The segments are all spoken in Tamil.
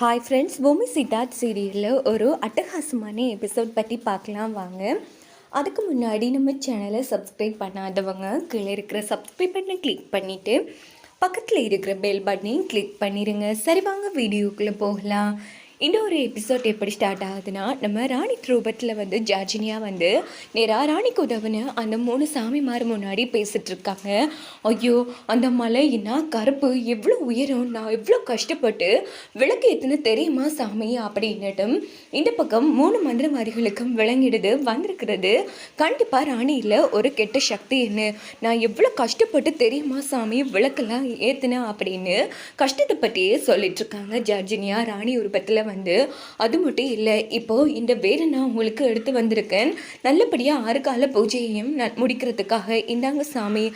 ஹாய் ஃப்ரெண்ட்ஸ் பூமி சித்தார்த் சீரியலில் ஒரு அட்டகாசமான எபிசோட் பற்றி பார்க்கலாம் வாங்க. அதுக்கு முன்னாடி நம்ம சேனலை சப்ஸ்கிரைப் பண்ணாதவங்க கீழே இருக்கிற சப்ஸ்கிரைப் பட்டனை கிளிக் பண்ணிவிட்டு பக்கத்தில் இருக்கிற பெல் பட்டனையும் கிளிக் பண்ணிடுங்க சரி வாங்க வீடியோக்குள்ளே போகலாம். இன்னொரு ஒரு எபிசோட் எப்படி ஸ்டார்ட் ஆகுதுன்னா நம்ம ராணி த்ரூபத்தில் வந்து ஜார்ஜினியா வந்து நேராக ராணிக்கு உதவுன்னு அந்த மூணு சாமிமார் முன்னாடி பேசிகிட்டு இருக்காங்க. ஐயோ அந்த மலை என்ன கருப்பு எவ்வளோ உயரம் நான் எவ்வளோ கஷ்டப்பட்டு விளக்கு ஏற்றுன்னு தெரியுமா சாமி அப்படின்னுட்டும் இந்த பக்கம் மூணு மந்திரவாதிகளுக்கும் விளங்கிடுது வந்திருக்கிறது. கண்டிப்பாக ராணியில் ஒரு கெட்ட சக்தி என்ன? நான் எவ்வளோ கஷ்டப்பட்டு தெரியுமா சாமி விளக்கெல்லாம் ஏற்றுனேன் அப்படின்னு கஷ்டத்தை பற்றியே சொல்லிட்டு இருக்காங்க ஜார்ஜினியா ராணி உருவத்தில் வந்து அது மட்டும் இல்லை இப்போது இந்த வேலை நான் உங்களுக்கு எடுத்து வந்திருக்கேன். நல்லபடியாக ஆறு கால பூஜையையும் முடிக்கிறதுக்காக இந்தாங்க சாமி.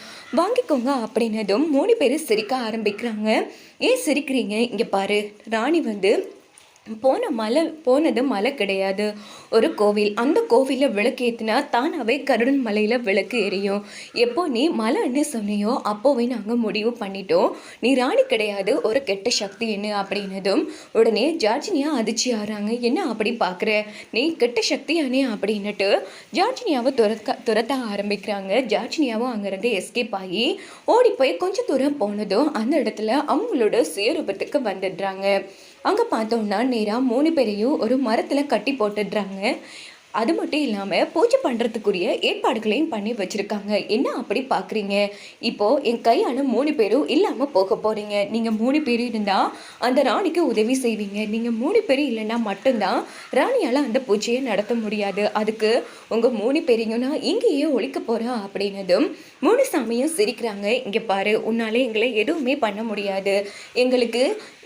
வாங்கிக்கோங்க அப்படின்னதும் மூணு பேர் சிரிக்க ஆரம்பிக்கிறாங்க. ஏன் சிரிக்கிறீங்க? இங்கே பாரு. ராணி வந்து போன மலை போனது மலை கிடையாது. ஒரு கோவில் அந்த கோவிலில் விளக்கு ஏற்றினா தானாகவே கருடன் மலையில் விளக்கு எரியும். எப்போ நீ மலைன்னு சொன்னியோ அப்போவே நாங்கள் முடிவு பண்ணிட்டோம். நீ ராணி கிடையாது ஒரு கெட்ட சக்தி என்ன அப்படின்னதும் உடனே ஜார்ஜினியா அதிர்ச்சி ஆகிறாங்க. என்ன அப்படி பார்க்குற நீ கெட்ட சக்தியானே அப்படின்னுட்டு ஜார்ஜினியாவை துரக்க துரத்த ஆரம்பிக்கிறாங்க. ஜார்ஜினியாவும் அங்கேருந்து எஸ்கேப் ஆகி ஓடி போய் கொஞ்சம் தூரம் போனதும் அந்த இடத்துல அவங்களோட சுயரூபத்துக்கு வந்துடுறாங்க. அங்கே பார்த்தோம்னா நேராக மூணு பேரையும் ஒரு மரத்தில் கட்டி போட்டுடுறாங்க. அது மட்டும் இல்லாமல் பூஜை பண்ணுறதுக்குரிய ஏற்பாடுகளையும் பண்ணி வச்சுருக்காங்க. என்ன அப்படி பார்க்குறீங்க இப்போது என் கையால் மூணு பேரும் இல்லாமல் போக போகிறீங்க நீங்கள் மூணு பேர் இருந்தால் அந்த ராணிக்கு உதவி செய்வீங்க. நீங்கள் மூணு பேரும் இல்லைன்னா மட்டும்தான் ராணியால் அந்த பூஜையை நடத்த முடியாது. அதுக்கு உங்கள் மூணு பேரையும் நான் இங்கேயே ஒழிக்க போகிறேன் அப்படின்னதும் மூணு சாமியும் சிரிக்கிறாங்க. இங்கே பாரு உன்னால் எங்களை எதுவுமே பண்ண முடியாது. எங்களுக்கு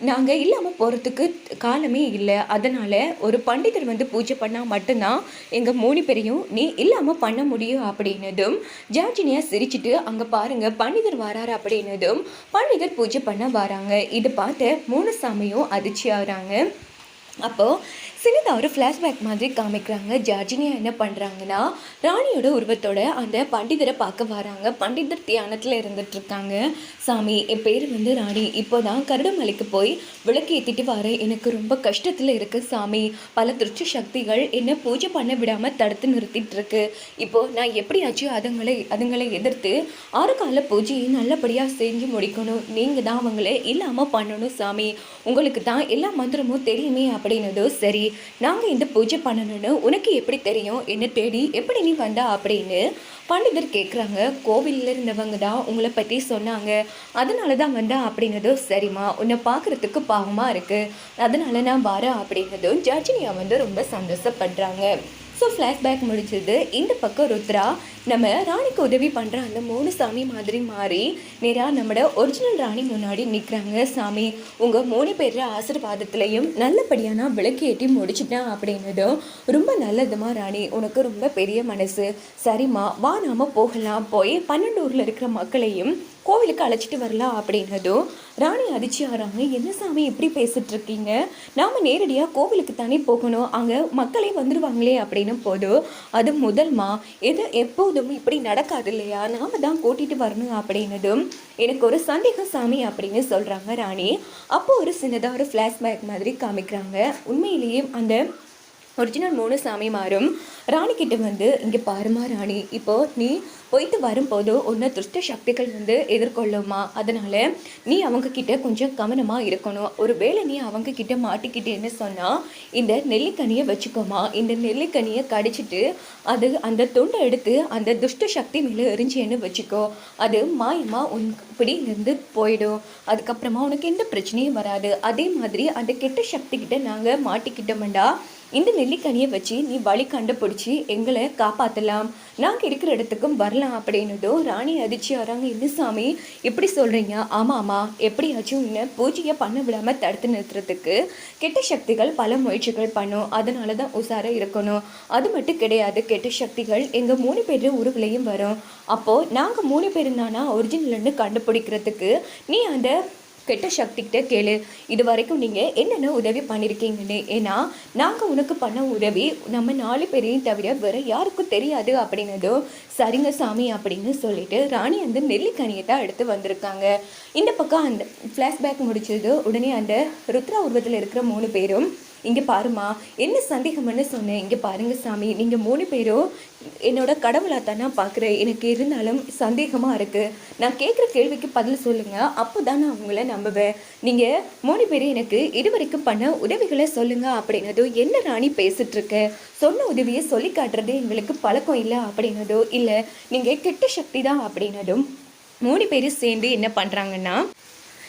நாங்கள் இல்லாமல் போகிறதுக்கு காலமே இல்லை. அதனால் ஒரு பண்டிதர் வந்து பூஜை பண்ணால் மட்டும்தான் எங்கள் மூணு பேரையும் நீ இல்லாமல் பண்ண முடியும் அப்படின்னதும் ஜார்ஜினியா சிரிச்சிட்டு அங்கே பாருங்க பண்டிதர் வராரு அப்படின்னதும் பண்டிதர் பூஜை பண்ண வராங்க. இது பார்த்து மூணு சாமியும் அதிர்ச்சி ஆகிறாங்க அப்போது சினிதா ஒரு ஃப்ளாஷ்பேக் மாதிரி காமிக்கிறாங்க. ஜார்ஜினியா என்ன பண்ணுறாங்கன்னா ராணியோட உருவத்தோட அந்த பண்டிதரை பார்க்க வராங்க. பண்டிதர் தியானத்தில் இருந்துட்டு இருக்காங்க. சாமி என் பேர் வந்து ராணி. இப்போ தான் கருடமலைக்கு போய் விளக்கு ஏற்றிட்டு வரேன் எனக்கு ரொம்ப கஷ்டத்தில் இருக்கு சாமி. பல திருச்சி சக்திகள் என்னை பூஜை பண்ண விடாமல் தடுத்து நிறுத்திட்டு இருக்கு. இப்போது நான் எப்படியாச்சும் அதுங்களை அதுங்களை எதிர்த்து ஆறு கால பூஜையை நல்லபடியாக செஞ்சு முடிக்கணும். நீங்கள் தான் அவங்கள இல்லாமல் பண்ணணும் சாமி. உங்களுக்கு தான் எல்லா மந்திரமும் தெரியுமே அப்படின்னதும் சரி. நாங்கள் இந்த பூஜை பண்ணணும்னு உனக்கு எப்படி தெரியும்? என்ன தேடி எப்படி நீ வந்தா அப்படின்னு பண்டிதர் கேட்குறாங்க கோவிலில் இருந்தவங்க தான் உங்களை பற்றி சொன்னாங்க. அதனால தான் வந்தா அப்படின்னதும் சரிம்மா உன்னை பார்க்குறதுக்கு பாவமாக இருக்குது அதனால நான் வரேன் அப்படின்னதும் ஜர்ஜினியா வந்து ரொம்ப சந்தோஷப்படுறாங்க. ஸோ ஃப்ளாஷ்பேக் முடிஞ்சது. இந்த பக்கம் ருத்ரா நம்ம ராணிக்கு உதவி பண்ணுற அந்த மூணு சாமி மாதிரி மாறி நேராக நம்மளோட ஒரிஜினல் ராணி முன்னாடி நிற்கிறாங்க சாமி உங்கள் மூணு பேர் ஆசீர்வாதத்துலேயும் நல்லபடியான விளக்கு முடிச்சுட்டேன் முடிச்சிட்டேன் அப்படின்னதும் ரொம்ப நல்லதுமா ராணி? உனக்கு ரொம்ப பெரிய மனசு. சரிம்மா வா நாம போகலாம். போய் பன்னெண்டூரில் இருக்கிற மக்களையும் கோவிலுக்கு அழைச்சிட்டு வரலாம் அப்படின்னதும் ராணி அதிர்ச்சி ஆகிறாங்க என்ன சாமி இப்படி பேசிட்டு இருக்கீங்க நாம நேரடியாக கோவிலுக்கு தானே போகணும். அங்கே மக்களே வந்துடுவாங்களே அப்படின்னு போதும் அது முதல்மா எது எப்போதும் இப்படி நடக்காது இல்லையா? நாம தான் கூட்டிட்டு வரணும் அப்படின்னதும் எனக்கு ஒரு சந்தேகம் சாமி அப்படின்னு சொல்கிறாங்க ராணி. அப்போ ஒரு சின்னதாக ஒரு ஃப்ளாஷ்பேக் மாதிரி காமிக்கிறாங்க. உண்மையிலேயே அந்த ஒரிஜினல் மூணு சாமிமாரும் கிட்ட வந்து இங்கே பாருமா ராணி இப்போ நீ போயிட்டு வரும்போது ஒன்று துஷ்ட சக்திகள் வந்து எதிர்கொள்ளுமா? அதனால் நீ அவங்க கிட்ட கொஞ்சம் கவனமாக இருக்கணும். ஒரு வேளை நீ அவங்க கிட்ட மாட்டிக்கிட்டேன்னு சொன்னால் இந்த நெல்லிக்கனியை வச்சுக்கோமா? இந்த நெல்லிக்கனியை கடிச்சிட்டு அது அந்த துண்டை எடுத்து அந்த துஷ்ட சக்தி மேலே எரிஞ்சேன்னு வச்சுக்கோ. அது மாயமாக உன் பிடியிலேருந்து போயிடும். அதுக்கப்புறமா உனக்கு எந்த பிரச்சனையும் வராது. அதே மாதிரி அந்த கெட்ட சக்தி கிட்ட நாங்கள் மாட்டிக்கிட்டோம்டா. இந்த நெல்லிக்கனியை வச்சு நீ வழி கண்டுபிடிச்சி எங்களை காப்பாற்றலாம் நாங்கள் இருக்கிற இடத்துக்கும் வரலாம். அப்படின்னதும் ராணி அதிர்ச்சி வராங்க என்ன சாமி எப்படி சொல்கிறீங்க ஆமாம் ஆமாம் எப்படியாச்சும் இன்னும் பூஜையை பண்ண விடாமல் தடுத்து நிறுத்துறதுக்கு கெட்ட சக்திகள் பல முயற்சிகள் பண்ணும். அதனால தான் உசாராக இருக்கணும். அது மட்டும் கிடையாது கெட்ட சக்திகள் எங்கள் மூணு பேர் உருவிலையும் வரும். அப்போது நாங்கள் மூணு பேர் தானா ஒரிஜினல்னு கண்டுபிடிக்கிறதுக்கு நீ அந்த கெட்ட சக்திகிட்ட கேளு. இது வரைக்கும் நீங்கள் என்னென்ன உதவி பண்ணியிருக்கீங்கன்னு ஏன்னா நாங்கள் உனக்கு பண்ண உதவி நம்ம நாலு பேரையும் தவிர வேறு யாருக்கும் தெரியாது அப்படின்னதும் சரிங்க சாமி அப்படின்னு சொல்லிட்டு ராணி அந்த நெல்லிக்கனியை தான் எடுத்து வந்திருக்காங்க. இந்த பக்கம் அந்த ஃப்ளாஷ்பேக் முடிச்சது உடனே அந்த ருத்ரா உருவத்தில் இருக்கிற மூணு பேரும் இங்கே பாருமா என்ன சந்தேகம்னு சொன்னேன். இங்கே பாருங்க சாமி நீங்கள் மூணு பேரும் என்னோட கடவுளாக தான் நான் பார்க்குறேன் எனக்கு இருந்தாலும் சந்தேகமாக இருக்குது நான் கேட்குற கேள்விக்கு பதில் சொல்லுங்கள் அப்போ தான் நான் உங்களை நம்புவேன். நீங்கள் மூணு பேரும் எனக்கு இதுவரைக்கும் பண்ண உதவிகளை சொல்லுங்கள் அப்படின்னதோ என்ன ராணி பேசிகிட்ருக்கு சொன்ன உதவியை சொல்லி காட்டுறது எங்களுக்கு பழக்கம் இல்லை அப்படின்னதோ இல்லை நீங்கள் கெட்ட சக்தி தான் அப்படின்னதும் மூணு பேரும் சேர்ந்து என்ன பண்ணுறாங்கன்னா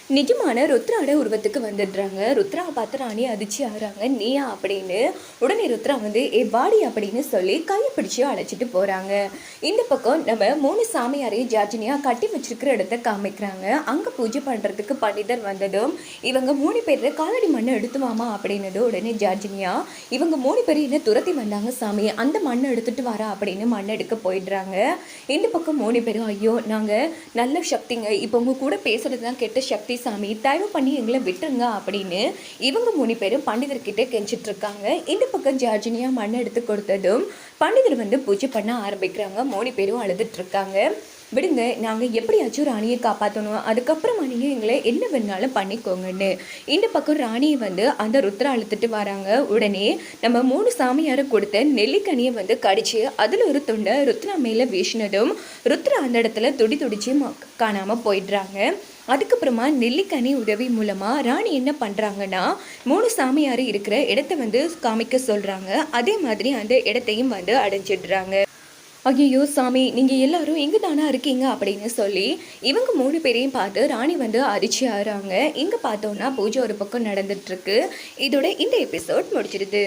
நிஜமான ருத்ராட உருவத்துக்கு வந்துடுறாங்க. ருத்ரா பார்த்து ராணி அதிர்ச்சி ஆகிறாங்க. நீயா அப்படின்னு. உடனே ருத்ரா வந்து ஏ பாடி அப்படின்னு சொல்லி கையை பிடிச்சி அழைச்சிட்டு போகிறாங்க இந்த பக்கம் நம்ம மூணு சாமியாரையும் ஜார்ஜினியாக கட்டி வச்சிருக்கிற இடத்த காமிக்கிறாங்க. அங்கே பூஜை பண்ணுறதுக்கு பண்டிதர் வந்ததும் இவங்க மூணு பேர் காலடி மண்ணை எடுத்து வாமா அப்படின்னது உடனே ஜார்ஜினியா இவங்க மூணு பேர் என்ன துரத்தி வந்தாங்க சாமி? அந்த மண்ணை எடுத்துட்டு வரா அப்படின்னு மண் எடுக்க போயிடுறாங்க. இந்த பக்கம் மூணு பேரும் ஐயோ நாங்கள் நல்ல சக்திங்க. இப்போ உங்கள் கூட பேசுறது தான் கெட்ட சக்தி சாமி தயவு பண்ணி எங்களை விட்டுருங்க அப்படின்னு இவங்க மூணு பேரும் பண்டிதர்கிட்ட கெஞ்சிட்டு இருக்காங்க இந்த பக்கம் ஜார்ஜினியா மண் எடுத்து கொடுத்ததும் பண்டிதர் வந்து பூஜை பண்ண ஆரம்பிக்கிறாங்க. மூணு பேரும் அழுதுட்டு இருக்காங்க விடுங்க நாங்கள் எப்படியாச்சும் ராணியை காப்பாற்றணும் அதுக்கப்புறமா நீங்கள் எங்களை என்ன வேணாலும் பண்ணிக்கோங்கன்னு. இந்த பக்கம் ராணியை வந்து அந்த ருத்ரா அழுத்துட்டு வராங்க. உடனே நம்ம மூணு சாமியாரை கொடுத்த நெல்லிக்கனியை வந்து கடிச்சு அதில் ஒரு துண்டை ருத்ரா மேலே வீசினதும் ருத்ரா அந்த இடத்துல துடி துடிச்சு காணாமல் போயிடுறாங்க. அதுக்கப்புறமா நெல்லிக்கனி உதவி மூலமாக ராணி என்ன பண்ணுறாங்கன்னா மூணு சாமியார் இருக்கிற இடத்த வந்து காமிக்க சொல்கிறாங்க அதே மாதிரி அந்த இடத்தையும் வந்து அடைஞ்சிடுறாங்க. ஐயோ சாமி நீங்கள் எல்லாரும் எங்கே தானே இருக்கீங்க அப்படின்னு சொல்லி இவங்க மூணு பேரையும் பார்த்து ராணி வந்து அரிச்சு ஆறாங்க இங்கே பார்த்தோன்னா பூஜை ஒரு பக்கம் நடந்துட்டுருக்கு இதோட இந்த எபிசோட் முடிச்சிடுது